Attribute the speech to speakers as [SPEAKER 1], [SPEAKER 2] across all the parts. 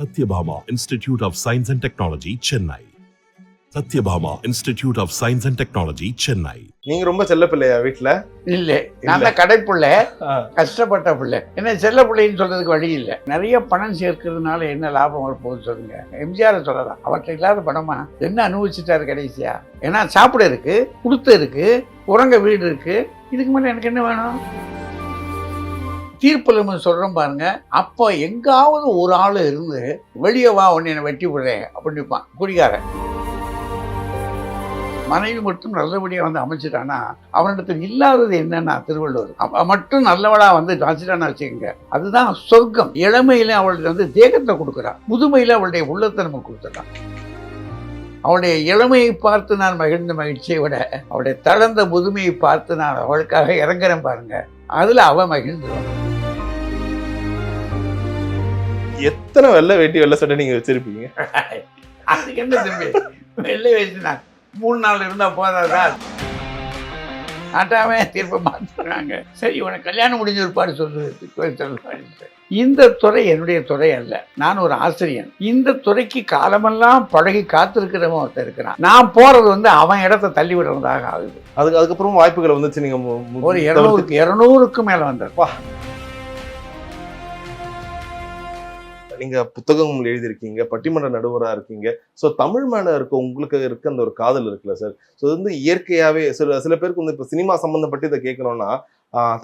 [SPEAKER 1] Satyabhama Institute of Science and Technology, Chennai. Satyabhama Institute of Science and Technology, Chennai.
[SPEAKER 2] நீங்க ரொம்ப செல்ல பிள்ளையா வீட்டுல
[SPEAKER 3] இல்லை. நான் தான் கடைப்புள்ள கஷ்டப்பட்ட பிள்ளை. என்ன செல்ல பிள்ளைன்னு சொல்றதுக்கு வழி இல்லை. நிறைய பணம் சேர்க்கறதுனால என்ன லாபம் வரப்போகுது சொல்லுங்க. எம்ஜிஆர் சொல்லலாம். அவர்கிட்ட இல்லாத பணமா? என்ன அனுபவிச்சுட்டாரு கடைசியா? ஏன்னா சாப்பிட இருக்கு கொடுத்த இருக்கு உறங்க வீடு இருக்கு. இதுக்கு மேலே எனக்கு என்ன வேணும்? தீர்ப்புலமை சொல்கிறோம் பாருங்க. அப்போ எங்காவது ஒரு ஆள் இருந்து வெளியே வா உன்னை என்னை வெட்டி விடுறேன் அப்படின்னுப்பான் குடிகாரன். மனைவி மட்டும் நல்லபடியாக வந்து அமைச்சிட்டானா அவனிடத்தில் இல்லாதது என்னன்னா திருவள்ளுவர். மட்டும் நல்லவளாக வந்து வச்சுட்டான்னு வச்சுக்கோங்க. அதுதான் சொர்க்கம். இளமையில அவளுக்கு வந்து தேகத்தை கொடுக்குறான் முதுமையில் அவளுடைய உள்ளத்தை நம்ம கொடுத்துட்டான் அவளுடைய இளமையை பார்த்து நான் மகிழ்ந்த மகிழ்ச்சியை விட அவளுடைய தளர்ந்த முதுமையை பார்த்து நான் அவளுக்காக இறங்குறேன் பாருங்க. அதில் அவன் மகிழ்ந்துருவான்
[SPEAKER 2] எத்தனை வெள்ளை வேட்டி வெள்ளை சட்டை நீங்க வச்சிருப்பீங்க?
[SPEAKER 3] அதுக்கு என்ன தம்பி? வெள்ளை வச்சுனா மூணு நாள் இருந்தா போதாதா? ஆட்டாமே தீர்ப்பை மாற்றுறாங்க சரி உனக்கு கல்யாணம் முடிஞ்ச ஒரு பாடு சொல்லு சொல்லுவாங்க இந்த துறை என்னுடைய துறை அல்ல. நான் ஒரு ஆசிரியன். இந்த துறைக்கு காலமெல்லாம் பழகி காத்திருக்கிறவன் ஒருத்தர் இருக்கிறான். நான் போறது வந்து அவன் இடத்த தள்ளி விடுறதாக ஆகுது.
[SPEAKER 2] அதுக்கு அதுக்கப்புறம் வாய்ப்புகள் வந்துச்சு நீங்க
[SPEAKER 3] ஒரு இருநூறுக்கு இருநூறுக்கு மேல வந்தார்
[SPEAKER 2] நீங்க புத்தகம் எழுதியிருக்கீங்க பட்டிமன்ற நடுவரா இருக்கீங்க. சோ தமிழ் மேல இருக்க உங்களுக்கு இருக்க அந்த ஒரு காதல் இருக்குல்ல சார் சோ இது வந்து இயற்கையாவே சில சில பேருக்கு வந்து இப்ப சினிமா சம்பந்தப்பட்டு இதை கேட்கணும்னா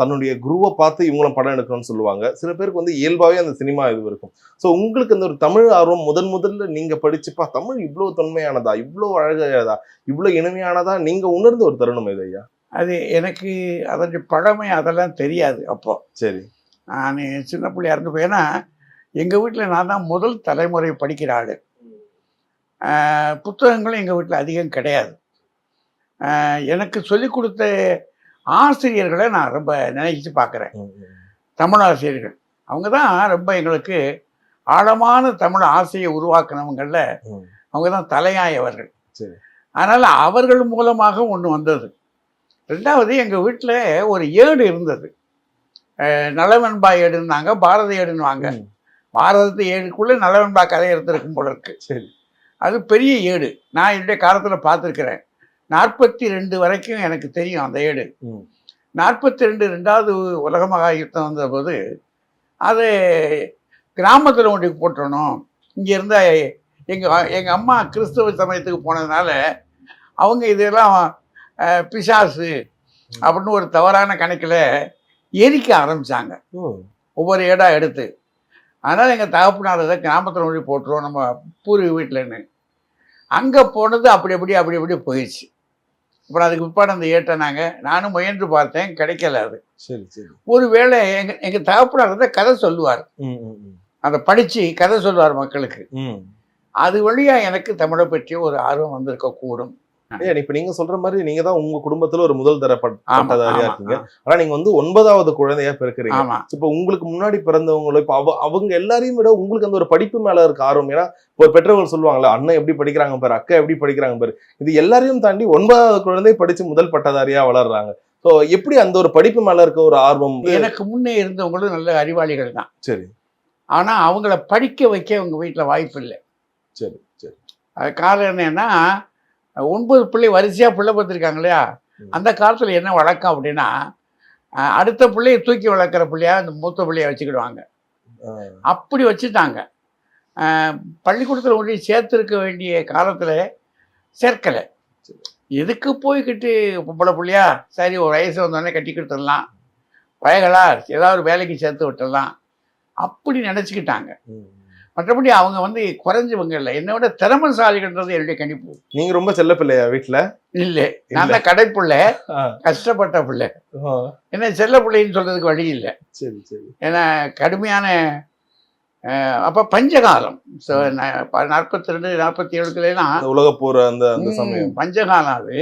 [SPEAKER 2] தன்னுடைய குருவை பார்த்து இவங்களும் படம் எடுக்கணும்னு சொல்லுவாங்க. சில பேருக்கு வந்து இயல்பாவே அந்த சினிமா இது இருக்கும். சோ உங்களுக்கு அந்த ஒரு தமிழ் ஆர்வம் முதன் முதல்ல நீங்க படிச்சுப்பா தமிழ் இவ்வளவு தொன்மையானதா இவ்வளவு அழகானதா இவ்வளவு இனிமையானதா நீங்க உணர்ந்த ஒரு தருணம் இது ஐயா?
[SPEAKER 3] அது எனக்கு அதனுடைய பழமை அதெல்லாம் தெரியாது அப்போ.
[SPEAKER 2] சரி.
[SPEAKER 3] நான் சின்ன பிள்ளையா இருந்தப்போ ஏன்னா எங்கள் வீட்டில் நான் தான் முதல் தலைமுறை படிக்கிற ஆள் புத்தகங்களும் எங்கள் வீட்டில் அதிகம் கிடையாது எனக்கு சொல்லிக் கொடுத்த ஆசிரியர்களை நான் ரொம்ப நினைச்சு பார்க்குறேன். தமிழ் ஆசிரியர்கள் அவங்க தான் ரொம்ப எங்களுக்கு ஆழமான தமிழ் ஆசையை உருவாக்கினவங்களில். அவங்க தான் தலையாயவர்கள். அதனால் அவர்கள் மூலமாக ஒன்று வந்தது ரெண்டாவது எங்கள் வீட்டில் ஒரு ஏடு இருந்தது அஹ் நலவன்பா ஏடுன்னாங்க பாரத ஏடுன்னுவாங்க
[SPEAKER 2] ம்.
[SPEAKER 3] பாரதத்து ஏடுக்குள்ளே நலவன்பா கதை எடுத்திருக்கும் போல இருக்கு.
[SPEAKER 2] சரி.
[SPEAKER 3] அது பெரிய ஏடு. நான் என்னுடைய காலத்தில் பார்த்துருக்கிறேன். நாற்பத்தி ரெண்டு வரைக்கும் எனக்கு தெரியும் அந்த ஏடு. நாற்பத்தி ரெண்டு ரெண்டாவது உலக மகா யுத்தம் வந்தபோது அது கிராமத்தில் ஒன்றுக்கு போட்டுறணும் இங்கே இருந்த எங்கள் எங்கள் அம்மா கிறிஸ்தவ சமயத்துக்கு போனதுனால அவங்க இதெல்லாம் பிசாசு அப்படின்னு ஒரு தவறான கணக்கில் எரிக்க ஆரம்பித்தாங்க. ஒவ்வொரு ஏடாக எடுத்து. அதனால் எங்கள் தகப்பனார் அதை கிராமத்தில் ஒன்றி போட்டுருவோம். நம்ம பூர்வீக வீட்டிலன்னு. அங்கே போனது அப்படி அப்படி அப்படி அப்படி போயிடுச்சு. அப்புறம் அதுக்கு பிற்பாடு அந்த ஏட்டை நாங்கள் நானும் முயன்று பார்த்தேன் கிடைக்கல அது.
[SPEAKER 2] சரி சரி.
[SPEAKER 3] ஒருவேளை எங்கள் எங்கள் தகப்பனார் வந்து கதை சொல்லுவார். அதை படித்து கதை சொல்லுவார் மக்களுக்கு. அது வழியாக எனக்கு தமிழை பற்றிய ஒரு ஆர்வம் வந்திருக்க
[SPEAKER 2] ஐயா இப்ப நீங்க சொல்ற மாதிரி நீங்க தான் உங்க குடும்பத்துல ஒரு முதல் தர பட்டதாரியா இருக்கீங்க. ஆனா நீங்க வந்து ஒன்பதாவது குழந்தையா பிறக்குறீங்க. இப்ப உங்களுக்கு முன்னாடி பிறந்தவங்களோ இப்ப அவ அவங்க எல்லாரையும் விட உங்களுக்கு அந்த ஒரு படிப்பு மேல இருக்க ஆர்வம். ஏன்னா இப்போ பெற்றவர்கள் சொல்லுவாங்கல்ல அண்ணன் எப்படி படிக்கிறாங்க பாரு அக்கா எப்படி படிக்கிறாங்க பாரு. இது எல்லாரையும் தாண்டி ஒன்பதாவது குழந்தை படிச்சு முதல் பட்டதாரியா வளர்றாங்க. சோ எப்படி அந்த ஒரு படிப்பு மேல இருக்க ஒரு ஆர்வம்
[SPEAKER 3] எனக்கு முன்னே இருந்தவங்களும் நல்ல அறிவாளிகள் தான்.
[SPEAKER 2] சரி.
[SPEAKER 3] ஆனால் அவங்கள படிக்க வைக்க அவங்க வீட்டில் வாய்ப்பு இல்லை.
[SPEAKER 2] சரி சரி.
[SPEAKER 3] அது காரணம் என்னன்னா ஒன்பது பிள்ளை வரிசையாக பிள்ளை பார்த்துருக்காங்க இல்லையா. அந்த காலத்தில் என்ன வழக்கம் அப்படின்னா அடுத்த பிள்ளையை தூக்கி வளர்க்குற பிள்ளையா இந்த மூத்த பிள்ளைய வச்சுக்கிடுவாங்க. அப்படி வச்சுட்டாங்க. பள்ளிக்கூடத்தில் போய் சேர்த்துருக்க வேண்டிய காலத்தில் சேர்க்கலை. எதுக்கு போய்கிட்டு பொம்பளை பிள்ளையா சரி ஒரு வயசு வந்தோடனே கட்டி கொடுத்துடலாம். வயகளா ஏதாவது ஒரு வேலைக்கு சேர்த்து விட்டுடலாம். அப்படி நினச்சிக்கிட்டாங்க. மற்றபடி அவங்க வந்து குறைஞ்சவங்க இல்லை. என்னை விட திறமசாலிகள்ன்றது என்னுடைய கணிப்பு.
[SPEAKER 2] நீங்க ரொம்ப செல்ல பிள்ளையா வீட்டுல
[SPEAKER 3] இல்லை. நான் தான் கஷ்டப்பட்ட பிள்ளை. என்ன செல்ல பிள்ளைன்னு சொல்றதுக்கு வழி இல்லை.
[SPEAKER 2] சரி சரி.
[SPEAKER 3] ஏன்னா கடுமையான அப்ப பஞ்சகாலம். ஸோ நாற்பத்தி ரெண்டு நாற்பத்தி ஏழுக்குலாம்
[SPEAKER 2] உலக போற அந்த அந்த சமயம்.
[SPEAKER 3] பஞ்சகாலம் அது.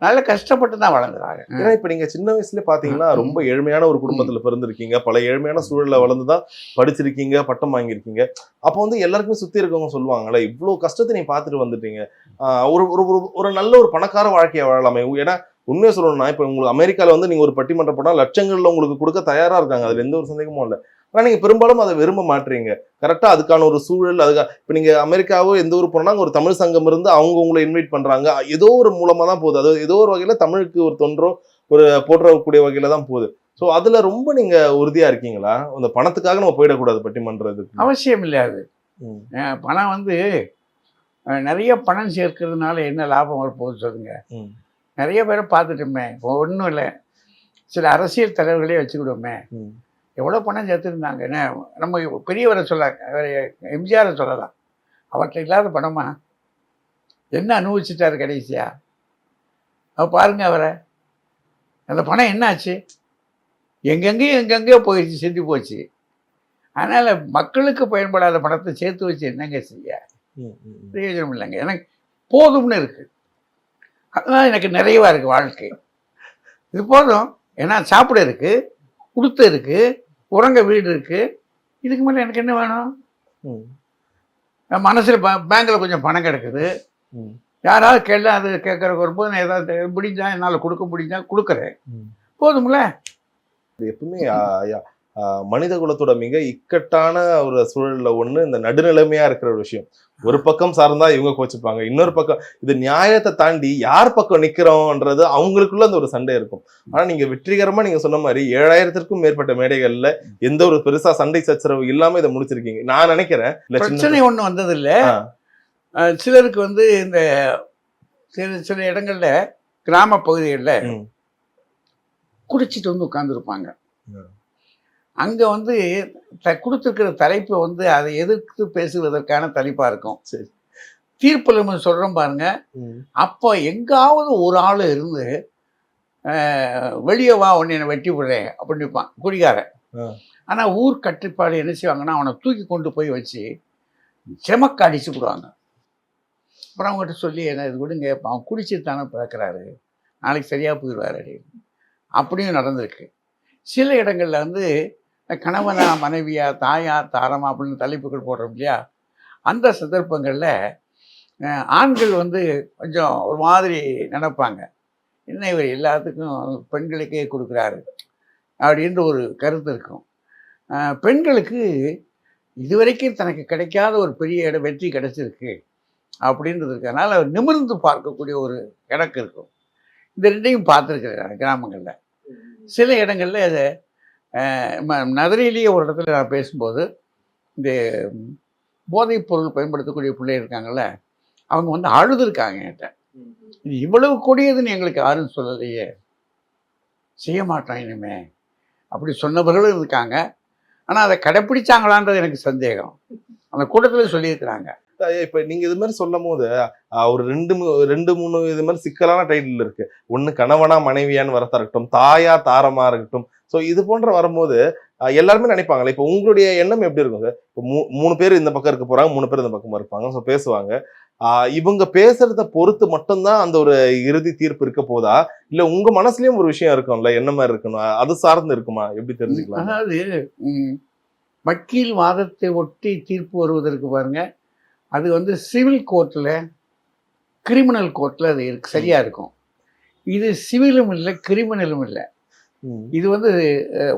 [SPEAKER 3] நல்ல கஷ்டப்பட்டு தான் வளர்ந்துறாங்க
[SPEAKER 2] ஏன்னா இப்ப நீங்க சின்ன வயசுல பாத்தீங்கன்னா ரொம்ப ஏழ்மையான ஒரு குடும்பத்துல பிறந்திருக்கீங்க. பல ஏழ்மையான சூழல்ல வளர்ந்துதான் படிச்சிருக்கீங்க பட்டம் வாங்கியிருக்கீங்க. அப்போ வந்து எல்லாருக்குமே சுத்தி இருக்கவங்க சொல்லுவாங்கல்ல இவ்வளவு கஷ்டத்தை நீங்க பாத்துட்டு வந்துட்டீங்க. ஆஹ் ஒரு ஒரு ஒரு- ஒரு நல்ல ஒரு பணக்கார வாழ்க்கையை வாழலாமே. ஏன்னா உண்மையை சொல்லணும்னா இப்போ உங்களுக்கு அமெரிக்கால வந்து நீங்க ஒரு பட்டிமன்ற படம் லட்சங்கள்ல உங்களுக்கு கொடுக்க தயாரா இருக்காங்க. அதுல எந்த ஒரு சந்தேகமும் இல்லை. ஆனா நீங்க பெரும்பாலும் அதை விரும்ப மாட்டீங்க கரெக்டா அதுக்கான ஒரு சூழல் அதுக்கா இப்ப நீங்க அமெரிக்காவோ எந்த ஊர் போனா அங்க ஒரு தமிழ் சங்கம் இருந்து அவங்க உங்களை இன்வைட் பண்றாங்க. ஏதோ ஒரு மூலமா தான் போகுது. அதாவது ஏதோ ஒரு வகையில தமிழுக்கு ஒரு தொன்றோ ஒரு போற்றக்கூடிய வகையில தான் போகுது. சோ அதுல ரொம்ப நீங்க உறுதியா இருக்கீங்களா? அந்த பணத்துக்காக நம்ம போயிடக்கூடாது பட்டிமன்றதுக்கு
[SPEAKER 3] அவசியம் இல்லை அது. பணம் வந்து நிறைய பணம் சேர்க்கறதுனால என்ன லாபம் வரப்போகுது சொல்லுங்க. நிறைய பேரை பார்த்துட்டோமே. இப்போ ஒன்றும் இல்லை. சில அரசியல் தலைவர்களே வச்சுக்கிடுவோமே. எவ்வளோ பணம் சேர்த்துருந்தாங்க? என்ன நம்ம பெரியவரை சொல்ல எம்ஜிஆரை சொல்லலாம். அவர்கிட்ட இல்லாத பணமா? என்ன அனுபவிச்சிட்டாரு கடைசியா? அவ பாருங்க அவரை. அந்த பணம் என்னாச்சு? எங்கெங்கேயும் எங்கெங்கேயோ போயிடுச்சு செஞ்சு போச்சு. அதனால் மக்களுக்கு பயன்படாத பணத்தை சேர்த்து வச்சு என்னங்க செய்ய. பிரயோஜனம் இல்லைங்க. எனக்கு போதும்னு இருக்கு. அதுதான் எனக்கு நிறைவா இருக்கு வாழ்க்கை. இது போதும். ஏன்னா சாப்பிட இருக்கு. உடுத்த இருக்கு உறங்க வீடு இருக்கு இதுக்கு மேலே எனக்கு என்ன வேணும்? மனசுல ப- பேங்க்ல கொஞ்சம் பணம் கிடக்குது. யாராவது கேள்வி அது கேட்கறக்கு வரும்போது நான் ஏதாவது முடிஞ்சா என்னால் கொடுக்க முடிஞ்சா கொடுக்குறேன். போதும்ல?
[SPEAKER 2] இது எப்பவுமே மனித குலத்தோட மிக இக்கட்டான ஒரு சூழல்ல ஒண்ணு இந்த நடுநிலைமையா இருக்கிற ஒரு விஷயம். ஒரு பக்கம் சார்ந்தா இவங்க கோச்சுப்பாங்க இன்னொரு பக்கம் இது நியாயத்தை தாண்டி யார் பக்கம் நிக்கிறோம்ன்றது அவங்களுக்குள்ள அந்த ஒரு சண்டை இருக்கும். ஆனா நீங்க வெற்றிகரமா நீங்க சொன்ன மாதிரி ஏழாயிரத்திற்கும் மேற்பட்ட மேடைகள்ல எந்த ஒரு பெருசா சண்டை சச்சரவு இல்லாம இதை முடிச்சிருக்கீங்க. நான் நினைக்கிறேன் இல்ல
[SPEAKER 3] பிரச்சனை வந்ததில்லை.
[SPEAKER 2] ஆ,
[SPEAKER 3] அஹ் சிலருக்கு வந்து இந்த சில சில இடங்கள்ல கிராம பகுதிகளில் குடிச்சிட்டு வந்து உட்காந்துருப்பாங்க. அங்க வந்து த கொடுத்துருக்கிற தலைப்பு வந்து அதை எதிர்த்து பேசுவதற்கான தலைப்பா இருக்கும்.
[SPEAKER 2] சரி.
[SPEAKER 3] தீர்ப்புல நம்ம சொல்றோம் பாருங்க. அப்போ எங்காவது ஒரு ஆள் இருந்து வெளியே வா உன்னை வெட்டி விடுறேன் அப்படின்னு நிற்பான் குடிகாரன்.
[SPEAKER 2] ஆ.
[SPEAKER 3] ஆனா ஊர் கட்டுப்பாடு என்ன செய்வாங்கன்னா அவனை தூக்கி கொண்டு போய் வச்சு செமக்க அடிச்சு விடுவாங்க. அப்புறம் அவங்ககிட்ட சொல்லி என்ன இது இப்ப அவன் குடிச்சிட்டு தானே பிறக்கிறாரு. நாளைக்கு சரியா போயிடுவார் அப்படின்னு அப்படியும் நடந்திருக்கு. சில இடங்கள்ல வந்து கணவனா மனைவியா தாயா தாரமா அப்படின்னு தலைப்புகள் போடுறோம் இல்லையா? அந்த சந்தர்ப்பங்களில் ஆண்கள் வந்து கொஞ்சம் ஒரு மாதிரி நினைப்பாங்க. என்ன இவர் எல்லாத்துக்கும் பெண்களுக்கே கொடுக்குறாரு அப்படின்ற ஒரு கருத்து இருக்கும். பெண்களுக்கு இதுவரைக்கும் தனக்கு கிடைக்காத ஒரு பெரிய இடம் வெற்றி கிடைச்சிருக்கு அப்படின்றது இருக்கனால நிமிர்ந்து பார்க்கக்கூடிய ஒரு கணக்கு இருக்கும். இந்த ரெண்டையும் பார்த்துருக்குறேன் கிராமங்களில். சில இடங்களில் நதிரிலேயே ஒரு இடத்துல நான் பேசும்போது இந்த போதைப் பொருள் பயன்படுத்தக்கூடிய பிள்ளைகள் இருக்காங்கல்ல அவங்க வந்து அழுதுருக்காங்க என்கிட்ட. இது இவ்வளவு கொடியதுன்னு எங்களுக்கு யாரும் சொல்லலையே. செய்ய மாட்டோம் இனிமே. அப்படி சொன்னவர்களும் இருக்காங்க. ஆனால் அதை கடைப்பிடிச்சாங்களான்றது எனக்கு சந்தேகம். அந்த கூட்டத்தில் சொல்லியிருக்கிறாங்க.
[SPEAKER 2] இப்போ நீங்கள் நீங்க இது மாதிரி சொல்லும் போது ஒரு ரெண்டு ரெண்டு மூணு இது மாதிரி சிக்கலான டைட்டில் இருக்கு. ஒன்று கணவனா மனைவியான்னு வரத்தா இருக்கட்டும் தாயா தாரமாக இருக்கட்டும் சோ இது போன்ற வரும்போது எல்லாருமே நினைப்பாங்களே இப்போ உங்களுடைய எண்ணம் எப்படி இருக்கும்? சார் இப்போ மூ- மூணு பேர் இந்த பக்கம் இருக்க போறாங்க மூணு பேர் இந்த பக்கம் இருப்பாங்க. ஸோ பேசுவாங்க. இவங்க பேசுறத பொறுத்து மட்டும்தான் அந்த ஒரு இறுதி தீர்ப்பு இருக்க போதா? இல்ல உங்க மனசுலயும் ஒரு விஷயம் இருக்கும்ல என்ன மாதிரி இருக்கணும்? அது சார்ந்து இருக்குமா? எப்படி தெரிஞ்சுக்கலாம்?
[SPEAKER 3] அதாவது வக்கீல் வாதத்தை ஒட்டி தீர்ப்பு வருவதற்கு பாருங்க அது வந்து சிவில் கோர்ட்டில் கிரிமினல் கோர்ட்டில் அது இருக்கு சரியா இருக்கும். இது சிவிலும் இல்லை கிரிமினலும் இல்லை. இது வந்து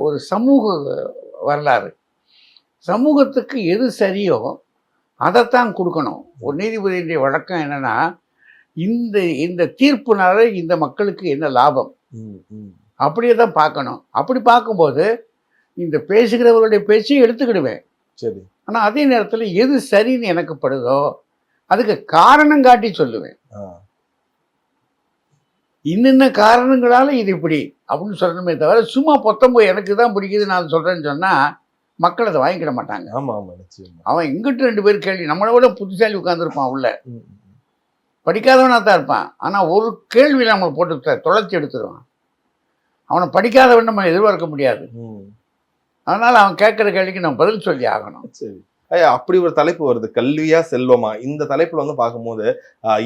[SPEAKER 3] ஒரு சமூக வரலாறு. சமூகத்துக்கு எது சரியோ அதைத்தான் கொடுக்கணும். ஒரு நீதிபதியினுடைய வழக்கம் என்னன்னா இந்த இந்த தீர்ப்புனால இந்த மக்களுக்கு என்ன லாபம். அப்படியே தான் பார்க்கணும். அப்படி பார்க்கும்போது இந்த பேசுகிறவர்களுடைய பேச்சையும் எடுத்துக்கிடுவேன்.
[SPEAKER 2] சரி.
[SPEAKER 3] ஆனால் அதே நேரத்தில் எது சரின்னு எனக்கு படுதோ அதுக்கு காரணம் காட்டி சொல்லுவேன். இன்னென்ன காரணங்களால இது இப்படி அப்படின்னு சொல்லணுமே தவிர சும்மா பொத்தம்போ எனக்கு தான் பிடிக்குது நான் சொல்கிறேன்னு சொன்னால் மக்கள் அதை வாங்கிக்கிட மாட்டாங்க.
[SPEAKER 2] ஆமா ஆமா நிச்சயமா.
[SPEAKER 3] அவன் இங்கிட்டு ரெண்டு பேர் கேள்வி நம்மளை விட புத்திசாலி உட்காந்துருப்பான் உள்ள.
[SPEAKER 2] ம், ம்.
[SPEAKER 3] படிக்காதவனா தான் இருப்பான். ஆனால் ஒரு கேள்வி நம்மளை போட்டு தொலைச்சி எடுத்துருவான். அவனை படிக்காதவன் நம்ம எதிர்பார்க்க முடியாது. அதனால் அவன் கேட்குற கேள்விக்கு நம்ம பதில் சொல்லி ஆகணும்.
[SPEAKER 2] சரி. அப்படி ஒரு தலைப்பு வருது. கல்வியா செல்வமா? இந்த தலைப்புல வந்து பார்க்கும்போது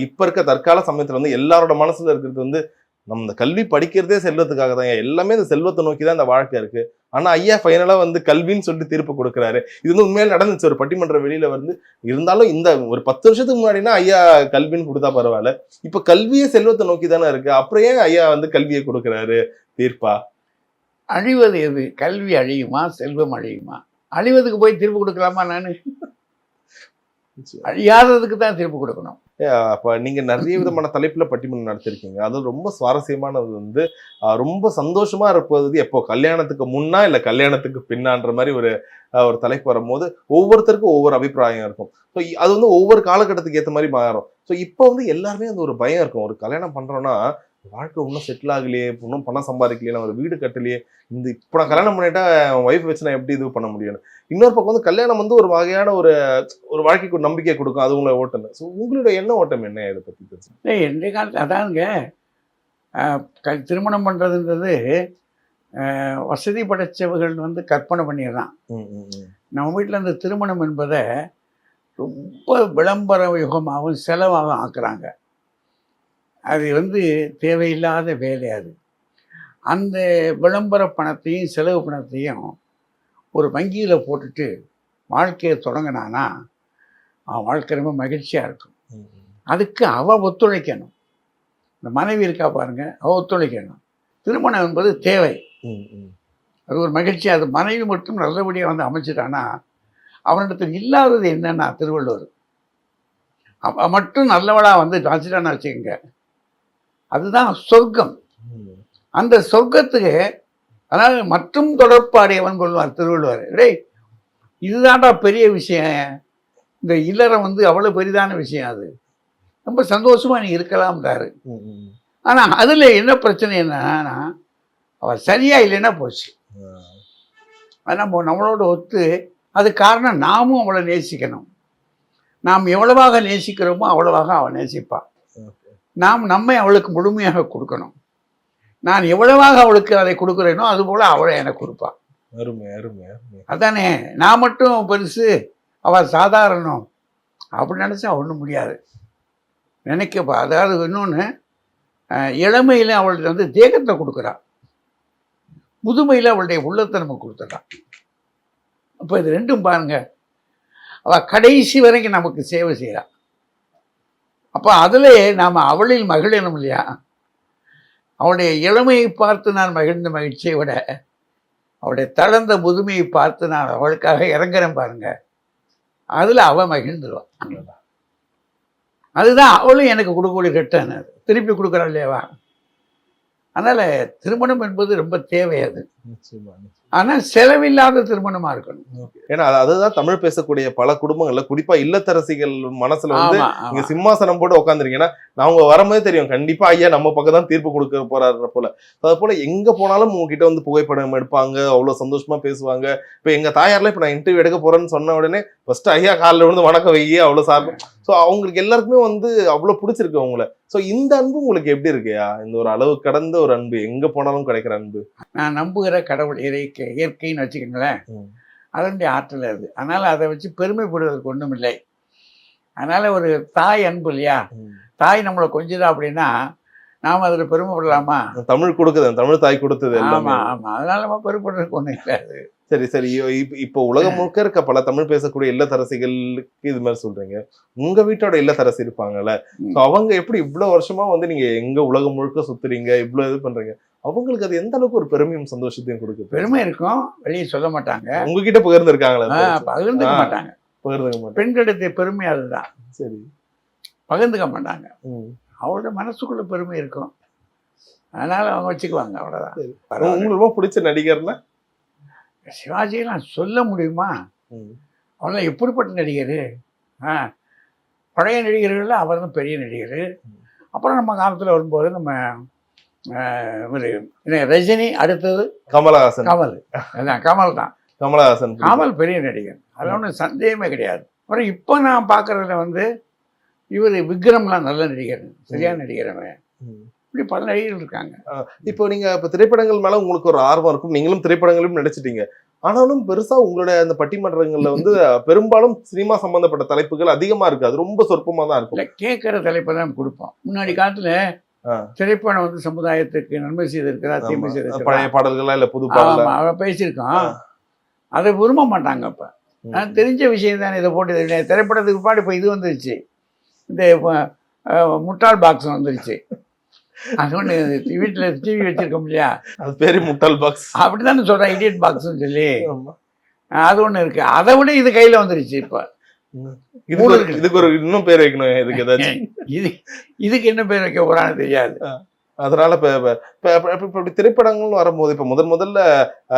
[SPEAKER 2] இப்ப இருக்க தற்கால சமயத்துல வந்து எல்லாரோட மனசுல இருக்கிறது வந்து நம்ம இந்த கல்வி படிக்கிறதே செல்வத்துக்காக தான் எல்லாமே இந்த செல்வத்தை நோக்கி தான் இந்த வாழ்க்கை இருக்கு. ஆனா ஐயா ஃபைனலா வந்து கல்வின்னு சொல்லிட்டு தீர்ப்பு கொடுக்குறாரு. இது வந்து உண்மையில நடந்துச்சு. ஒரு பட்டிமன்ற வெளியில வந்து இருந்தாலும் இந்த ஒரு பத்து வருஷத்துக்கு முன்னாடினா ஐயா கல்வின்னு கொடுத்தா பரவாயில்ல. இப்ப கல்வியே செல்வத்தை நோக்கி தானே இருக்கு. அப்புறம் ஏன் ஐயா வந்து கல்வியை கொடுக்குறாரு? தீர்ப்பா?
[SPEAKER 3] அழிவது எது? கல்வி அழியுமா? செல்வம் அழியுமா? அழிவதுக்கு போய் திருப்பி கொடுக்கலாமா நான்? அழியாததுக்கு தான் திருப்பி கொடுக்கணும்.
[SPEAKER 2] அப்ப நீங்க நிறைய விதமான தலைப்புல பட்டிமன்றம் நடத்திருக்கீங்க. அது ரொம்ப சுவாரஸ்யமானது வந்து ரொம்ப சந்தோஷமா இருப்பது எப்போ? கல்யாணத்துக்கு முன்னா இல்ல கல்யாணத்துக்கு பின்னான்ற மாதிரி ஒரு ஒரு தலைப்பு வரும்போது ஒவ்வொருத்தருக்கும் ஒவ்வொரு அபிப்பிராயம் இருக்கும். ஸோ அது வந்து ஒவ்வொரு காலகட்டத்துக்கு ஏற்ற மாதிரி மாறும். ஸோ இப்போ வந்து எல்லாருமே அந்த ஒரு பயம் இருக்கும். ஒரு கல்யாணம் பண்றோம்னா வாழ்க்கை இன்னும் செட்டில் ஆகலையே இன்னும் பணம் சம்பாதிக்கலையே நான் ஒரு வீடு கட்டலையே இந்த இப்போ நான் கல்யாணம் பண்ணிட்டா ஒய்ஃப் வச்சு நான் எப்படி இது பண்ண முடியும்? இன்னொரு பக்கம் வந்து கல்யாணம் வந்து ஒரு வகையான ஒரு ஒரு வாழ்க்கைக்கு ஒரு நம்பிக்கை கொடுக்கும் அது உங்களை ஓட்டம். ஸோ உங்களோட எண்ண ஓட்டம் என்ன இதை பத்தி பேசுங்க
[SPEAKER 3] இல்லை இன்றைய காலத்தில் அதானுங்க. அஹ், க திருமணம் பண்ணுறதுன்றது வசதி படைச்சவர்கள் வந்து கற்பனை பண்ணிடுறான். நம்ம வீட்டில் இந்த திருமணம் என்பதை ரொம்ப விளம்பர யுகமாகவும் செலவாகவும் ஆக்குறாங்க. அது வந்து தேவையில்லாத வேலை அது. அந்த விளம்பர பணத்தையும் செலவு பணத்தையும் ஒரு வங்கியில் போட்டுட்டு வாழ்க்கையை தொடங்கினானா அவன் வாழ்க்கை ரொம்ப மகிழ்ச்சியாக இருக்கும். அதுக்கு அவ ஒத்துழைக்கணும். இந்த மனைவி இருக்கா பாருங்க அவ ஒத்துழைக்கணும். திருமணம் என்பது தேவை. அது ஒரு மகிழ்ச்சி. அது மனைவி மட்டும் நல்லபடியாக வந்து அமைச்சிட்டானா அவனிடத்தில் இல்லாதது என்னன்னா திருவள்ளுவர். மட்டும் நல்லவளாக வந்து அமைச்சிட்டான்னு வச்சுக்கோங்க. அதுதான் சொர்க்கம். அந்த சொர்க்கத்துக்கு அதனால் மற்றும் தொடர்பாடையவன் கொள்வார் திருவள்ளுவர். டேய் இதுதான்டா பெரிய விஷயம். இந்த இல்லறம் வந்து அவ்வளோ பெரிதான விஷயம் அது. ரொம்ப சந்தோஷமாக நீ இருக்கலாம்ன்றாரு ஆனால் அதில் என்ன பிரச்சனை என்னன்னா அவர் சரியாக இல்லைன்னா போச்சு. அது நம்ம நம்மளோட ஒத்து அது காரணம் நாமும் அவளை நேசிக்கணும். நாம் எவ்வளவாக நேசிக்கிறோமோ அவ்வளவாக அவள் நேசிப்பாள். நாம் நம்மை அவளுக்கு முழுமையாக கொடுக்கணும். நான் எவ்வளவாக அவளுக்கு அதை கொடுக்குறேனோ அதுபோல் அவளை எனக்கு கொடுப்பாள்
[SPEAKER 2] அருமை அருமை
[SPEAKER 3] அதானே நான் மட்டும் பெருசு அவள் சாதாரணம். அப்படி நினச்சா ஒன்றும் முடியாது. நினைக்கப்பா அதாவது இன்னொன்று இளமையில் அவளுக்கு வந்து தேகத்தை கொடுக்குறா. முதுமையில் அவளுடைய உள்ளத்தை நம்ம கொடுத்துட்டா அப்போ இது ரெண்டும் பாருங்க. அவள் கடைசி வரைக்கும் நமக்கு சேவை செய்கிறா அப்போ அதில் நாம் அவளில் மகிழணும் இல்லையா? அவளுடைய இளமையை பார்த்து நான் மகிழ்ந்த மகிழ்ச்சியை விட அவளுடைய தளர்ந்த முதுமையை பார்த்து நான் அவளுக்காக இறங்குறேன் பாருங்க. அதில் அவள் மகிழ்ந்துருவான் அதுதான் அவளும் எனக்கு கொடுக்கக்கூடிய ரிட்டர்ன் அது. திருப்பி கொடுக்குறாள் இல்லையாவா? அதனால் திருமணம் என்பது ரொம்ப தேவை அது. ஆனால் செலவில்லாத திருமணமாக இருக்கணும்.
[SPEAKER 2] ஏன்னா அது- அதுதான் தமிழ் பேசக்கூடிய பல குடும்பங்கள்ல குறிப்பா இல்லத்தரசிகள் மனசுல வந்து நீங்க
[SPEAKER 3] ஆமாம்
[SPEAKER 2] சிம்மாசனம் போட்டு உட்காந்துருக்கீங்கன்னா நான் உங்க வரும்போதே தெரியும் கண்டிப்பா ஐயா நம்ம பக்கம் தான் தீர்ப்பு கொடுக்க போறாரு போல. அது போல எங்க போனாலும் உங்ககிட்ட வந்து புகைப்படம் எடுப்பாங்க அவ்வளவு சந்தோஷமா பேசுவாங்க. இப்ப எங்க தாயார்ல இப்ப நான் இன்டர்வியூ எடுக்க போறேன்னு சொன்ன உடனே ஃபர்ஸ்ட் ஐயா காலில் விழுந்து வணக்கம் வையே அவ்வளவு சார் ஸோ அவங்களுக்கு எல்லாருக்குமே வந்து அவ்வளவு பிடிச்சிருக்கு அவங்கள. ஸோ இந்த அன்பு உங்களுக்கு எப்படி இருக்குயா இந்த ஒரு அளவு கடந்த ஒரு அன்பு எங்க போனாலும் கிடைக்கிற அன்பு?
[SPEAKER 3] நான் நம்புகிற கடவுள் இயற்கை இயற்கைன்னு வச்சுக்கோங்களேன். அதனுடைய ஆற்றல் அது. அதனால் அதை வச்சு பெருமைப்படுவதற்கு ஒன்றும் இல்லை. அதனால் ஒரு தாய் அன்பு இல்லையா? தாய் நம்மளை கொஞ்சுதா அப்படின்னா நாம் அதில் பெருமைப்படலாமா?
[SPEAKER 2] தமிழ் கொடுக்குது தமிழ் தாய் கொடுத்தது
[SPEAKER 3] ஆமாம் ஆமாம் அதனால நம்ம பெருமைப்படுறதுக்கு ஒன்றும் இல்லை அது.
[SPEAKER 2] சரி சரி. இப்ப- உலகம் முழுக்க இருக்க பல தமிழ் பேசக்கூடிய இல்லத்தரசிகளுக்கு இது மாதிரி சொல்றீங்க. உங்க வீட்டோட இல்லத்தரசி இருப்பாங்கல்ல. அவங்க எப்படி இவ்வளவு வருஷமா வந்து நீங்க எங்க உலகம் முழுக்க சுத்துறீங்க? இவ்வளவு இது பண்றீங்க? அவங்களுக்கு அது எந்த அளவுக்கு ஒரு பெருமையும் சந்தோஷத்தையும் கொடுக்குது?
[SPEAKER 3] பெருமை இருக்கும். வெளியே சொல்ல மாட்டாங்க.
[SPEAKER 2] உங்ககிட்ட பகிர்ந்துருக்காங்களா
[SPEAKER 3] ஆ, பகிர்ந்துக்க. மாட்டாங்க.
[SPEAKER 2] பகிர்ந்துக்க மாட்டேன்
[SPEAKER 3] பெண்களுடைய பெருமை அதுதான்.
[SPEAKER 2] சரி.
[SPEAKER 3] பகிர்ந்துக்க மாட்டாங்க.
[SPEAKER 2] ம்.
[SPEAKER 3] அவளோட மனசுக்குள்ள பெருமை இருக்கும். அதனால அவங்க வச்சுக்குவாங்க. பரவாயில்ல.
[SPEAKER 2] உங்களுக்கு ரொம்ப பிடிச்ச நடிகர்னா?
[SPEAKER 3] சிவாஜியெல்லாம் சொல்ல முடியுமா?
[SPEAKER 2] ம்.
[SPEAKER 3] அவெல்லாம் எப்படிப்பட்ட நடிகர்? ஆ பழைய நடிகர்களில் அவர் தான் பெரிய நடிகர். அப்புறம் நம்ம காலத்தில் வரும்போது நம்ம ரஜினி அடுத்தது
[SPEAKER 2] கமலஹாசன்.
[SPEAKER 3] கமல். அதான் கமல் தான்.
[SPEAKER 2] கமலஹாசன்.
[SPEAKER 3] கமல் பெரிய நடிகர். அதில் ஒன்றும் சந்தேகமே கிடையாது. அப்புறம் இப்போ நான் பார்க்குறதுல வந்து இவர் விக்ரம்லாம் நல்ல நடிகர். சரியான நடிகர் அவன். இப்படி பல நடிகர்கள் இருக்காங்க
[SPEAKER 2] இப்போ நீங்க இப்ப திரைப்படங்கள் மேல உங்களுக்கு ஒரு ஆர்வம் இருக்கும். நீங்களும் திரைப்படங்களும் நடிச்சிட்டீங்க. ஆனாலும் பெருசா உங்களுடைய அந்த பட்டிமன்றங்கள்ல வந்து பெரும்பாலும் சினிமா சம்பந்தப்பட்ட தலைப்புகள் அதிகமா இருக்கு. அது ரொம்ப சொற்பமா தான் இருக்கும்.
[SPEAKER 3] கேட்குற தலைப்பை தான் கொடுப்போம். முன்னாடி காலத்தில். திரைப்படம் வந்து சமுதாயத்துக்கு நன்மை செய்திருக்கிறா தீமை. செய்திருக்கிறா
[SPEAKER 2] பழைய பாடல்களா இல்ல புது பாடலா
[SPEAKER 3] பேசியிருக்கோம். அதை விரும்ப மாட்டாங்க இப்ப நான் தெரிஞ்ச விஷயம் தானே இதை போட்டு. திரைப்படத்துக்கு பாடு இப்போ இது வந்துருச்சு. இந்த முட்டாள் பாக்ஸ் வந்துருச்சு. அது ஒன்று வீட்டில் டிவி வச்சிருக்கோம் இல்லையா?
[SPEAKER 2] அது பேரு முட்டாள் பாக்ஸ்
[SPEAKER 3] அப்படிதானே சொல்கிறேன் இடியட் பாக்ஸ்னு சொல்லி. அது ஒண்ணு இருக்கு. அதை விட இது கையில வந்துருச்சு இப்ப.
[SPEAKER 2] இதுக்கு ஒரு இன்னும் பேர் வைக்கணும் இதுக்கு ஏதாச்சும்.
[SPEAKER 3] இது இதுக்கு என்ன பேர் வைக்க போறான்னு தெரியாது.
[SPEAKER 2] அதனால இப்ப இப்ப- இப்ப இப்ப- இப்ப இப்படி திரைப்படங்கள்னு வரும்போது இப்ப முதல் முதல்ல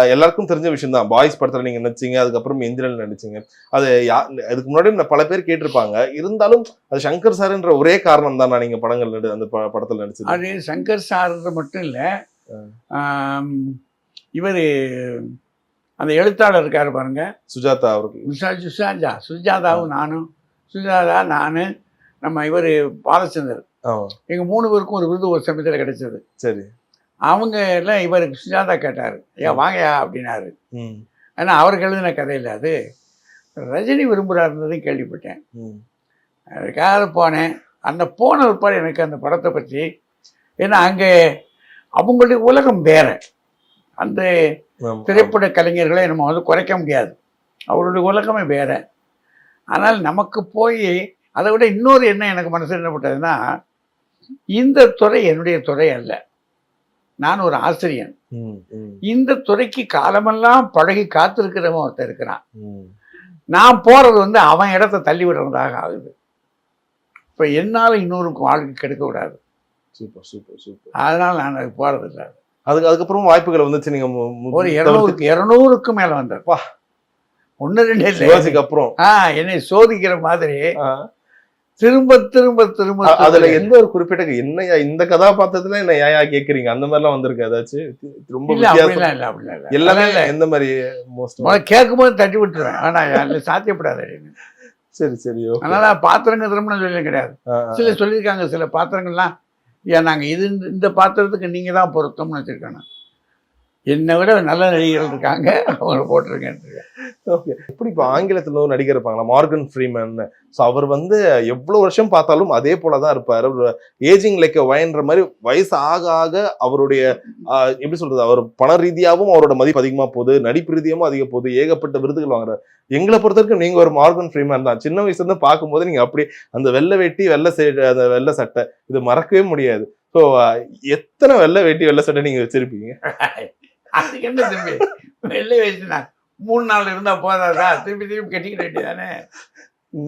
[SPEAKER 2] எல்லாருக்கும் தெரிஞ்ச விஷயம் தான் பாய்ஸ் படத்துல நீங்க நடிச்சீங்க அதுக்கப்புறம் எந்திரன் நடிச்சீங்க. அது யா அதுக்கு முன்னாடி நான் பல பேர் கேட்டிருப்பாங்க. இருந்தாலும் அது சங்கர் சார்ன்ற ஒரே காரணம் தான் நீங்க படங்கள் நடி அந்த ப- படத்துல நடிச்சது.
[SPEAKER 3] அது சங்கர் சார்து மட்டும் இல்ல. இவர் அந்த எழுத்தாளர் இருக்காரு பாருங்க.
[SPEAKER 2] சுஜாதா அவர்கள்.
[SPEAKER 3] சுஷா சுஷாஜா சுஜாதாவும் நானும். சுஜாதா நானு நம்ம இவர் பாலச்சந்தர்.
[SPEAKER 2] ஆமா.
[SPEAKER 3] எங்க மூணு பேருக்கும் ஒரு விருது ஒரு சமயத்தில் கிடைச்சது.
[SPEAKER 2] சரி.
[SPEAKER 3] அவங்க எல்லாம் இவருக்கு சுஜாதா கேட்டார். ஏன் வாங்கயா அப்படின்னாரு. ஏன்னா அவருக்கு எழுதின கதையில் அது. ரஜினி விரும்புகிறாருன்றதையும் கேள்விப்பட்டேன். அதுக்காக போனேன். அந்த போன பிற்பாடு எனக்கு அந்த படத்தை பற்றி ஏன்னா அங்கே அவங்களுடைய உலகம் வேற. அந்த. திரைப்பட கலைஞர்களை நம்ம வந்து குறைக்க முடியாது. அவருடைய உலகமே வேற. ஆனால் நமக்கு போய் அதை விட இன்னொரு என்ன எனக்கு மனசு என்னப்பட்டதுன்னா இந்த துறை என்னுடைய துறை அல்ல. நான் ஒரு ஆசிரியன். இந்த துறைக்கு காலமெல்லாம் பழகி காத்திருக்கிறவன் ஒருத்தன் இருக்கிறான். நான் போறது வந்து அவன் இடத்த தள்ளி விடுறதாக ஆகுது. இப்போ என்னால் இன்னொரு வாழ்க்கை கெடுக்க கூடாது.
[SPEAKER 2] Super super super.
[SPEAKER 3] அதனால நான் அது போறது இல்லை.
[SPEAKER 2] அதுக்கு அதுக்கப்புறம் வாய்ப்புகள் வந்துச்சு நீங்க
[SPEAKER 3] ஒரு இருநூறுக்கு இருநூறுக்கு மேல வந்தப்பா ஒன்று ரெண்டு இல்லை.
[SPEAKER 2] அப்புறம்.
[SPEAKER 3] ஆ என்னை சோதிக்கிற மாதிரி. திரும்ப திரும்ப திரும்ப
[SPEAKER 2] அதுல எந்த ஒரு குறிப்பிட்ட என்னையா இந்த கதாபாத்திரத்துல என்ன ஏயா கேக்குறீங்க? அந்த மாதிரிலாம் வந்திருக்கு ஏதாச்சும் ரொம்ப எல்லாமே
[SPEAKER 3] இல்லை.
[SPEAKER 2] எந்த மாதிரி மோஸ்ட்
[SPEAKER 3] கேட்கும்போது தட்டி விட்டுருவேன். ஆனா சாத்தியப்படாது.
[SPEAKER 2] சரி சரி
[SPEAKER 3] அதனால பாத்திரங்க திரும்ப சொல்லி கிடையாது. சில சொல்லியிருக்காங்க சில பாத்திரங்கள்லாம் ஏன் நாங்கள் இது இந்த- இந்த பாத்திரத்துக்கு நீங்கள் தான் பொருத்தம்னு வச்சுருக்கேன் என்னை விட நல்ல நடிகர்கள் இருக்காங்க. அவங்கள போட்டிருக்கேன்
[SPEAKER 2] ஓகே. எப்படி இப்போ ஆங்கிலத்துல ஒரு நடிகர் இருப்பாங்களா? மார்கன் ஃப்ரீமன் ஸோ அவர் வந்து எவ்வளவு வருஷம் பார்த்தாலும் அதே போலதான் இருப்பாரு. ஏஜிங் லைக் வயன்ற மாதிரி வயசு ஆக ஆக அவருடைய எப்படி சொல்றது? அவர் பண ரீதியாகவும் அவரோட மதிப்பு அதிகமா போகுது. நடிப்பு ரீதியாகவும் அதிக போகுது. ஏகப்பட்ட விருதுகள் வாங்குறாரு. எங்களை பொறுத்த வரைக்கும் நீங்க ஒரு மார்கன் ஃப்ரீமேன் தான். சின்ன வயசுல இருந்து பார்க்கும்போது நீங்க அப்படி அந்த வெள்ளை வேட்டி வெள்ளை சே அந்த வெள்ளை சட்டை இது மறக்கவே முடியாது. ஸோ எத்தனை வெள்ளை வேட்டி வெள்ளை சட்டை நீங்க வச்சிருப்பீங்க?
[SPEAKER 3] அதுக்கு என்ன திரும்பி வெள்ளை வயசுனா மூணு நாள் இருந்தா போதாதா? திருப்பி திருப்பி கட்டிக்கிட வேண்டியதானே?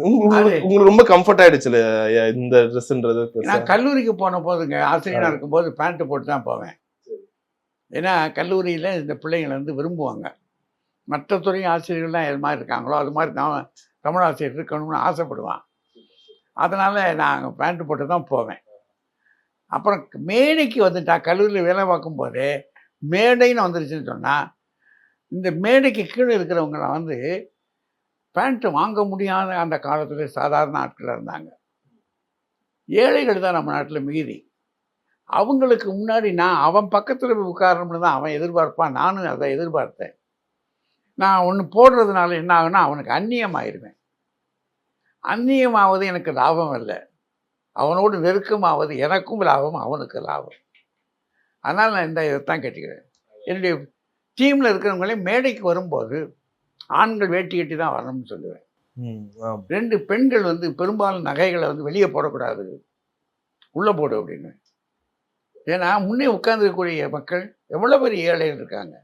[SPEAKER 2] உங்களுக்கு ரொம்ப கம்ஃபர்ட் ஆயிடுச்சுல இந்த ட்ரெஸ்ன்றது
[SPEAKER 3] நான் கல்லூரிக்கு போன போதுங்க ஆசிரியராக இருக்கும்போது பேண்ட்டு போட்டு தான் போவேன். ஏன்னா கல்லூரியில் இந்த பிள்ளைங்களை வந்து விரும்புவாங்க. மற்ற துறை ஆசிரியர்கள்லாம் எது மாதிரி இருக்காங்களோ அது மாதிரி தான் தமிழ் ஆசிரியர் இருக்கணும்னு ஆசைப்படுவான். அதனால் நான் பேண்ட்டு போட்டு தான் போவேன். அப்புறம் மேடைக்கு வந்துட்டா கல்லூரியில் வேலை பார்க்கும்போது மேடைன்னு வந்துருச்சுன்னு சொன்னால் இந்த மேடைக்கு கீழே இருக்கிறவங்களாம் வந்து பேண்ட்டு வாங்க முடியாத அந்த காலத்தில் சாதாரண ஆட்களாக இருந்தாங்க. ஏழைகள் தான் நம்ம நாட்டில் மீதி. அவங்களுக்கு முன்னாடி நான் அவன் பக்கத்தில் போய் உட்காரணும்னு தான் அவன் எதிர்பார்ப்பான். நானும் அதை எதிர்பார்த்தேன். நான் ஒன்று போடுறதுனால என்ன ஆகுனா அவனுக்கு அந்நியமாயிருவேன். அந்நியமாவது எனக்கு லாபம் இல்லை அவனோடு நெருக்கமாவது எனக்கும் லாபம் அவனுக்கு லாபம். அதனால் நான் இந்த இதைத்தான் கேட்டுக்கிறேன். என்னுடைய டீமில் இருக்கிறவங்களே மேடைக்கு வரும்போது ஆண்கள் வேட்டி கட்டி தான் வரணும்னு சொல்லுவேன். ரெண்டு பெண்கள் வந்து பெரும்பாலும் நகைகளை வந்து வெளியே போடக்கூடாது. உள்ளே போடு அப்படின்னு. ஏன்னா முன்னே உட்கார்ந்துருக்கக்கூடிய மக்கள் எவ்வளோ பெரிய ஏழைகள் இருக்காங்க.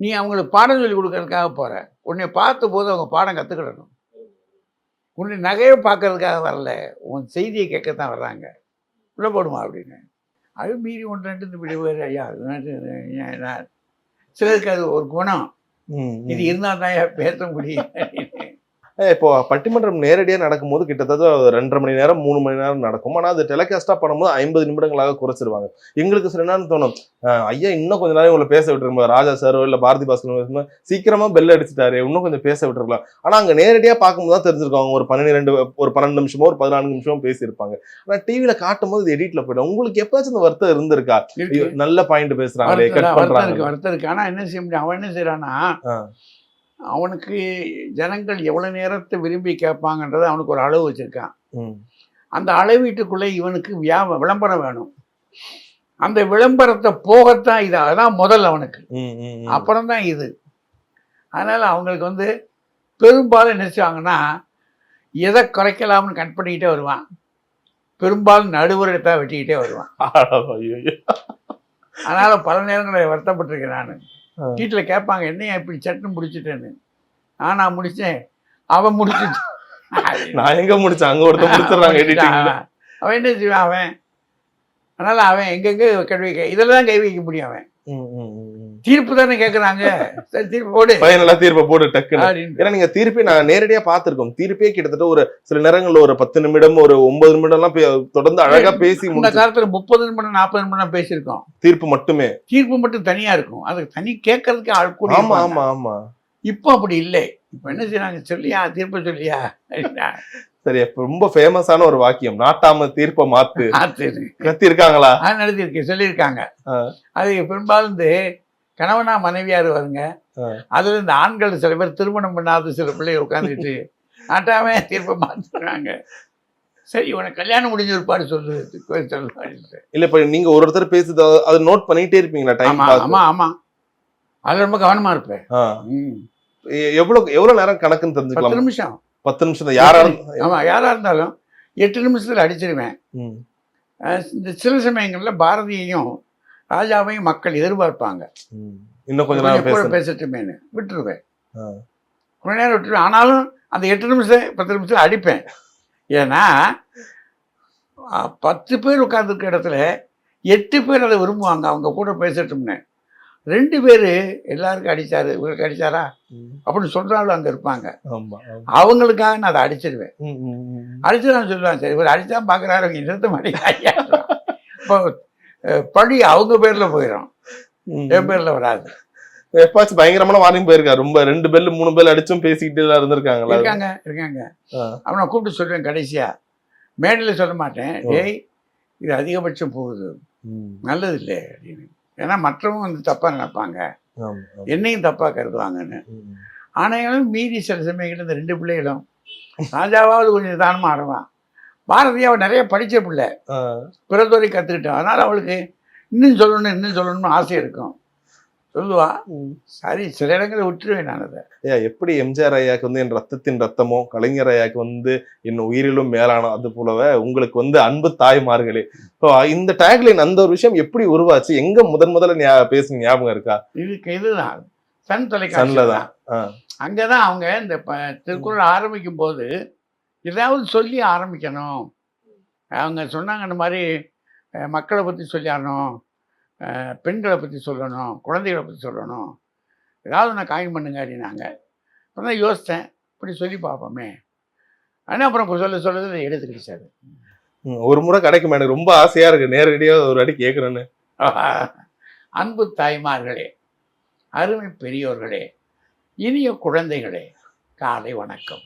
[SPEAKER 3] நீ அவங்களுக்கு பாடம் சொல்லி கொடுக்கறதுக்காக போகிற உன்னை பார்த்த போது அவங்க பாடம் கற்றுக்கிடணும் உன்னை நகையை பார்க்கறதுக்காக வரல. உன் செய்தியை கேட்கத்தான் வர்றாங்க. உள்ளே போடுமா அப்படின்னு. அது மீறி ஒன்று ரெண்டு வேறு ஐயா. சிலருக்கு அது ஒரு குணம். இது. இருந்தால் தான் பேச முடியும்.
[SPEAKER 2] இப்போ பட்டிமன்றம் நேரடியா நடக்கும்போது கிட்டத்தட்ட ஒரு ரெண்டரை மணி நேரம் மூணு மணி நேரம் நடக்கும். ஆனா அது டெலிகாஸ்டா பண்ணும்போது ஐம்பது நிமிடங்களாக குறைச்சிருவாங்க. எங்களுக்கு சில நேரம் தோணும் ஐயா இன்னும் கொஞ்ச நேரம் உங்களை பேச விட்டுருமா ராஜா சாரோ இல்ல பாரதி பாஸ்கர் சீக்கிரமா பெல் அடிச்சுட்டாரு. இன்னும் கொஞ்சம் பேச விட்டுருக்கலாம். ஆனா அங்க நேரடியா பார்க்கும்போது தான் தெரிஞ்சிருக்கும். அவங்க ஒரு பன்னிரெண்டு ஒரு பன்னெண்டு நிமிஷமோ ஒரு பதினான்கு நிமிஷமோ பேசியிருப்பாங்க. ஆனா டிவில காட்டும் போது இது எடிட்ல போயிடும். உங்களுக்கு எப்பயாச்சும் இந்த வருத்தம் இருந்திருக்கா? நல்ல பாயிண்ட்
[SPEAKER 3] வருத்தம்
[SPEAKER 2] கட்
[SPEAKER 3] வருத்தம் இருக்கு
[SPEAKER 2] பண்றாங்க
[SPEAKER 3] வருத்தம் இருக்கு. ஆனா என்ன செய்ய முடியும்? அவன் என்ன செய்யறான்னா. அவனுக்கு ஜனங்கள் எவ்வளவு நேரத்தை விரும்பி கேட்பாங்கன்றத அவனுக்கு ஒரு அளவு வச்சிருக்கான். அந்த அளவீட்டுக்குள்ளே இவனுக்கு வியா விளம்பரம் வேணும். அந்த விளம்பரத்தை போகத்தான் இது அதான் முதல் அவனுக்கு. அப்புறம் தான் இது. அதனால அவங்களுக்கு வந்து பெரும்பாலும் என்ன செய்வாங்கன்னா எதை குறைக்கலாம்னு கட் பண்ணிக்கிட்டே வருவான். பெரும்பாலும் நடுவரத்தை வெட்டிக்கிட்டே வருவான். அதனால பல நேரங்களில் வருத்தப்பட்டிருக்கேன் நான். வீட்டில் கேட்பாங்க என்னையா இப்படி சட்டம் பிடிச்சிட்டேன்னு ஆ நான் முடிச்சேன். அவன் முடிச்சு
[SPEAKER 2] நான் எங்க முடிச்சேன்? அங்க ஒருத்தர் முடிச்சிடுறாங்க
[SPEAKER 3] அவன் அவன் என்ன செய்வான் அவன்? அதனால அவன் எங்கெங்க கை வைக்க இதில் தான் கை வைக்க முடியும் அவன். தீர்ப்பு தானே கேட்குறாங்க சரி தீர்ப்பு போடு.
[SPEAKER 2] பையனெல்லாம் தீர்ப்பை போட்டு டக்குன்னு. ஏன்னா நீங்க தீர்ப்பே நான் நேரடியா பார்த்திருக்கோம். தீர்ப்பே கிட்டத்தட்ட ஒரு சில நேரங்கள்ல ஒரு பத்து நிமிடம் ஒரு ஒன்பது நிமிடம் எல்லாம் தொடர்ந்து அழகா பேசி
[SPEAKER 3] இந்த காலத்துல முப்பது நிமிடம் நாற்பது நிமிடம் பேசியிருக்கோம்.
[SPEAKER 2] தீர்ப்பு மட்டுமே.
[SPEAKER 3] தீர்ப்பு மட்டும் தனியா இருக்கும். அதுக்கு தனி கேட்கறதுக்கு ஆள் கூட
[SPEAKER 2] ஆமா. ஆமா ஆமா.
[SPEAKER 3] இப்போ அப்படி இல்லை. இப்போ என்ன செய்றாங்க? சொல்லியா? தீர்ப்பு சொல்லியா?
[SPEAKER 2] சரி ரொம்ப ஃபேமஸான ஒரு வாக்கியம் நாட்டாம தீர்ப்பை மாத்து.
[SPEAKER 3] ஆத்து
[SPEAKER 2] கத்தி இருக்காங்களா
[SPEAKER 3] அது நடத்திருக்கு சொல்லியிருக்காங்க. அது பெரும்பாலும் இந்த கணவனா மனைவியார் வருங்க. அதுல இந்த ஆண்கள் சில பேர் திருமணம் பண்ணாத சில பிள்ளைய உட்காந்துட்டு நாட்டாமே தீர்ப்பை மாத்துறாங்க. சரி உனக்கு கல்யாணம் முடிஞ்ச ஒரு பாடு சொல்லு.
[SPEAKER 2] இல்ல இப்ப நீங்க ஒரு ஒருத்தர் பேசுறது அதை நோட் பண்ணிட்டே இருப்பீங்களா டைம்
[SPEAKER 3] ஆமா ஆமா ஆமா. அதுல ரொம்ப கவனமா இருப்பேன்.
[SPEAKER 2] எவ்வளவு எவ்வளவு நேரம் கணக்குன்னு தெரிஞ்சுக்கலாம்?
[SPEAKER 3] நிமிஷம்.
[SPEAKER 2] பத்து நிமிஷம் யாரா இருந்தா-
[SPEAKER 3] ஆமா யாரா இருந்தாலும் எட்டு நிமிஷத்துல அடிச்சிருவேன். இந்த சில சமயங்கள்ல பாரதியையும் ராஜாவையும் மக்கள் எதிர்பார்ப்பாங்க.
[SPEAKER 2] இன்னும் கொஞ்ச
[SPEAKER 3] கொஞ்சம்
[SPEAKER 2] நேரம்
[SPEAKER 3] கூட
[SPEAKER 2] பேசுறேன்
[SPEAKER 3] பேசட்டுமேனு விட்டுருவேன். கொஞ்ச நேரம் விட்டுருவேன். ஆனாலும் அந்த எட்டு நிமிஷம் பத்து நிமிஷம் அடிப்பேன். ஏன்னா பத்து பேர் உட்கார்ந்துருக்க இடத்துல எட்டு பேர் அதை விரும்புவாங்க. அவங்க கூட பேசட்டும்னு. ரெண்டு பேர் எல்லாருக்கும் அடிச்சாரு. இவருக்கு அடிச்சாரா?
[SPEAKER 2] ம்.
[SPEAKER 3] அப்படின்னு சொல்றாலும் அங்க இருப்பாங்க. அவங்களுக்காக நான் அதை அடிச்சிருவேன். அடிச்சு நான் சொல்லுவேன் சரி இவர் அடிச்சா பாக்குறாரு அவங்க நிறுத்த மாட்டேங்க இப்போ பழி அவங்க பேர்ல போயிடும். என் பேர்ல வராது.
[SPEAKER 2] எப்பாச்சும் பயங்கரமான வார்னிங் போயிருக்கா? ரொம்ப ரெண்டு பெல் மூணு பெல் அடிச்சும் பேசிக்கிட்டு எல்லாம் இருந்திருக்காங்களா
[SPEAKER 3] இருக்காங்க இருக்காங்க. அவனை கூப்பிட்டு சொல்லுவேன் கடைசியா. மேடையில் சொல்ல மாட்டேன். ஏய் இது அதிகபட்சம் போகுது. நல்லது இல்லை அப்படின்னு. ஏன்னா மற்றவங்க வந்து தப்பா நினைப்பாங்க. என்னையும் தப்பா கருதுவாங்கன்னு. ஆனாலும் மீறி சில சமயங்கள் இந்த ரெண்டு பிள்ளைகளும் ராஜாவாவது கொஞ்சம் நிதானமா ஆடுவான் பாரதி அவன் நிறைய படிச்ச பிள்ளை. பிறந்தோரை கற்றுக்கிட்டான் அதனால அவளுக்கு இன்னும் சொல்லணும் இன்னும் சொல்லணும்னு ஆசை இருக்கும் சொல்லுவா. சரி சில இடங்களை விட்டுருவேன் நான் அதை.
[SPEAKER 2] ஐயா எப்படி எம்ஜிஆர் ஐயாக்கு வந்து என் ரத்தத்தின் ரத்தமோ கலைஞர் ஐயாக்கு வந்து என் உயிரிலும் மேலான அது போலவே உங்களுக்கு வந்து அன்பு தாய்மார்களே. ஸோ இந்த டேக்லைன் அந்த ஒரு விஷயம் எப்படி உருவாச்சு? எங்க முதன் முதல்ல பேசுன ஞாபகம் இருக்கா?
[SPEAKER 3] இதுக்கு இதுதான். சன்
[SPEAKER 2] சன்ல
[SPEAKER 3] தொலைக்காட்சி
[SPEAKER 2] தான்.
[SPEAKER 3] தான்.
[SPEAKER 2] ஆ.
[SPEAKER 3] அங்கதான் அவங்க இந்த திருக்குறள் ஆரம்பிக்கும் போது ஏதாவது சொல்லி ஆரம்பிக்கணும். அவங்க சொன்னாங்க இந்த மாதிரி மக்களை பற்றி சொல்லிடணும் அஹ், பெண்களை பற்றி சொல்லணும் குழந்தைகளை பற்றி சொல்லணும். ஏதாவது நான் காயின் பண்ணுங்க அப்படின்னாங்க. அப்புறம் தான் யோசித்தேன் இப்படி சொல்லி பார்ப்போமே. ஆனால் அப்புறம் சொல்ல சொல்ல இதை எடுத்துக்கிடுச்சாரு
[SPEAKER 2] ம், ஒரு முறை கிடைக்கும்? எனக்கு ரொம்ப ஆசையா இருக்கு. நேரடியா ஒரு அடி கேட்கறேன்னு
[SPEAKER 3] அன்பு தாய்மார்களே அருமை பெரியோர்களே இனிய குழந்தைகளே காலை வணக்கம்.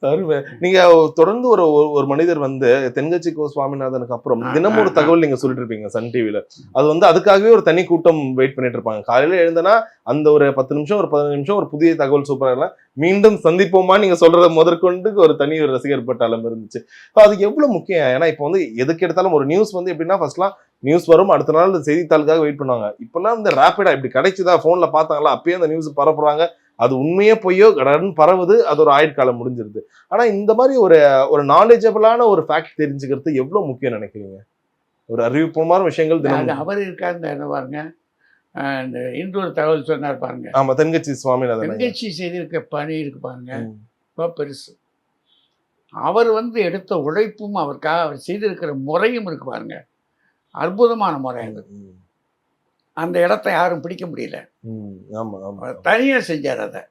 [SPEAKER 2] அருமை. நீங்க தொடர்ந்து ஒரு ஒரு- மனிதர் வந்து தென்கட்சி கோ சுவாமிநாதனுக்கு அப்புறம் தினமும் ஒரு. தகவல் நீங்க சொல்லிட்டு இருப்பீங்க சன் டிவில. அது வந்து அதுக்காகவே ஒரு தனி கூட்டம் வெயிட் பண்ணிட்டு இருப்பாங்க காலையில எழுந்தனா அந்த ஒரு பத்து நிமிஷம் ஒரு பதினஞ்சு நிமிஷம் ஒரு புதிய தகவல் சூப்பரா மீண்டும் சந்திப்போமா நீங்க சொல்றத முதற்கொண்டு ஒரு தனி ஒரு ரசிகர் பட்டாளம் இருந்துச்சு. அதுக்கு எவ்வளவு முக்கியம்? ஏன்னா இப்போ வந்து எதுக்கு எடுத்தாலும் ஒரு நியூஸ் வந்து எப்படின்னா ஃபர்ஸ்ட்லாம் நியூஸ் வரும் அடுத்த நாள் செய்தித்தாளுக்காக வெயிட் பண்ணுவாங்க. இப்பெல்லாம் இந்த ரேபிடா இப்படி கிடைச்சுதா? போன்ல பார்த்தாங்களா? அப்பயே அந்த நியூஸ் பரப்புறாங்க. அது உண்மையே பொய்யோ கடன் பரவுது அது ஒரு ஆயுட்காலம் முடிஞ்சிருது. ஆனா இந்த மாதிரி ஒரு ஒரு நாலேஜபிளான ஒரு ஃபேக்ட் தெரிஞ்சுக்கிறது எவ்வளவு முக்கியம் நினைக்கிறீங்க? ஒரு அறிவிப்புமான விஷயங்கள் தினம்
[SPEAKER 3] அவர் இருக்காரு இந்த என்ன பாருங்க. இன்று ஒரு தகவல் சொன்னார் பாருங்க.
[SPEAKER 2] ஆமா தென்கட்சி சுவாமிநாதன்.
[SPEAKER 3] நிகழ்ச்சி செய்திருக்க பணி இருக்கு பாருங்க. ரொம்ப பெருசு. அவர் வந்து எடுத்த உழைப்பும் அவருக்காக அவர் செய்திருக்கிற முறையும் இருக்கு பாருங்க. அற்புதமான முறை அது. அந்த இடத்த யாரும் பிடிக்க முடியல.
[SPEAKER 2] ம். ஆமா ஆமா
[SPEAKER 3] அவர் தனியா செஞ்சார் அதை.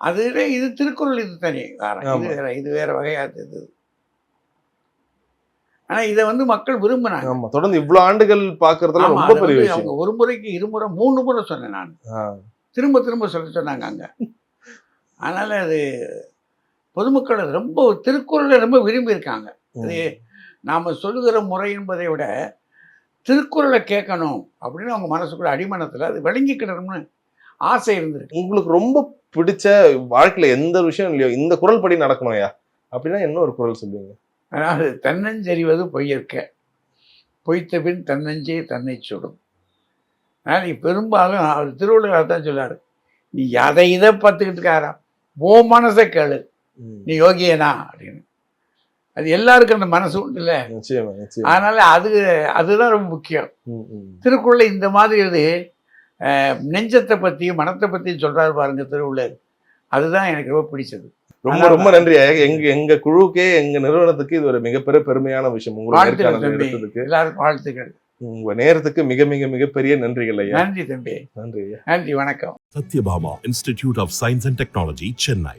[SPEAKER 3] அது இது திருக்குறள் இது தனி. வேற இது. வேற இது வேற வகையா இது. ஆனா இதை வந்து மக்கள் விரும்பினாங்க.
[SPEAKER 2] தொடர்ந்து இவ்வளவு ஆண்டுகள் பாக்குறதுல ரொம்ப பெரிய விஷயம்.
[SPEAKER 3] அவங்க ஒரு முறைக்கு இருமுறை மூணு முறை சொன்னேன் நான். திரும்ப திரும்ப சொல்ல சொன்னாங்க அங்க. அதனால அது பொதுமக்கள் ரொம்ப திருக்குறளை ரொம்ப விரும்பி இருக்காங்க அது நாம சொல்லுகிற முறை என்பதை விட திருக்குறளை கேட்கணும் அப்படின்னு அவங்க மனசுக்குள்ள அடிமனத்துல அது விளங்கிக்கிடணும்னு ஆசை இருந்திருக்கு.
[SPEAKER 2] உங்களுக்கு ரொம்ப பிடிச்ச வாழ்க்கையில எந்த விஷயம் இல்லையோ இந்த குரல் படி நடக்கணும் ஐயா அப்படின்னா என்ன ஒரு குரல் சொல்லுவீங்க?
[SPEAKER 3] அதாவது தன்னஞ்செறிவது பொய்யற்க. பொய்த்த பின் தன்னஞ்சே தன்னை சுடும். அதனால் பெரும்பாலும் அவர் திருவள்ளுவர் தான் சொல்லாரு நீ அதை இதை பார்த்துக்கிட்டு இருக்காரா? ஓ மனசை கேளு. நீ யோகியனா? அப்படின்னு. அது எல்லாருக்கும் அந்த மனசு உண்டு இல்லை
[SPEAKER 2] நிச்சயமா நிச்சயமா.
[SPEAKER 3] அதனால அது அதுதான் ரொம்ப முக்கியம். திருக்குறளை இந்த மாதிரி இது நெஞ்சத்தை பற்றியும் மனத்தை பற்றியும் சொல்கிறாரு பாருங்க திருவள்ளுவர் அதுதான் எனக்கு ரொம்ப பிடிச்சது.
[SPEAKER 2] ரொம்ப ரொம்ப நன்றி. எங்க எங்க குழுவுக்கே எங்க நிறுவனத்துக்கு இது ஒரு மிகப்பெரிய பெருமையான விஷயம். உங்களை
[SPEAKER 3] வாழ்த்துக்கள்
[SPEAKER 2] நேர்காணல்
[SPEAKER 3] தம்பி.
[SPEAKER 2] எடுத்ததுக்கு.
[SPEAKER 3] எல்லாருக்கும் வாழ்த்துக்கள்.
[SPEAKER 2] உங்க நேரத்துக்கு மிக மிக மிகப்பெரிய நன்றிகள் ஐயா.
[SPEAKER 3] நன்றி தம்பி.
[SPEAKER 2] நன்றி
[SPEAKER 3] நன்றி வணக்கம்.
[SPEAKER 1] Satyabhama Institute of Science and Technology, Chennai.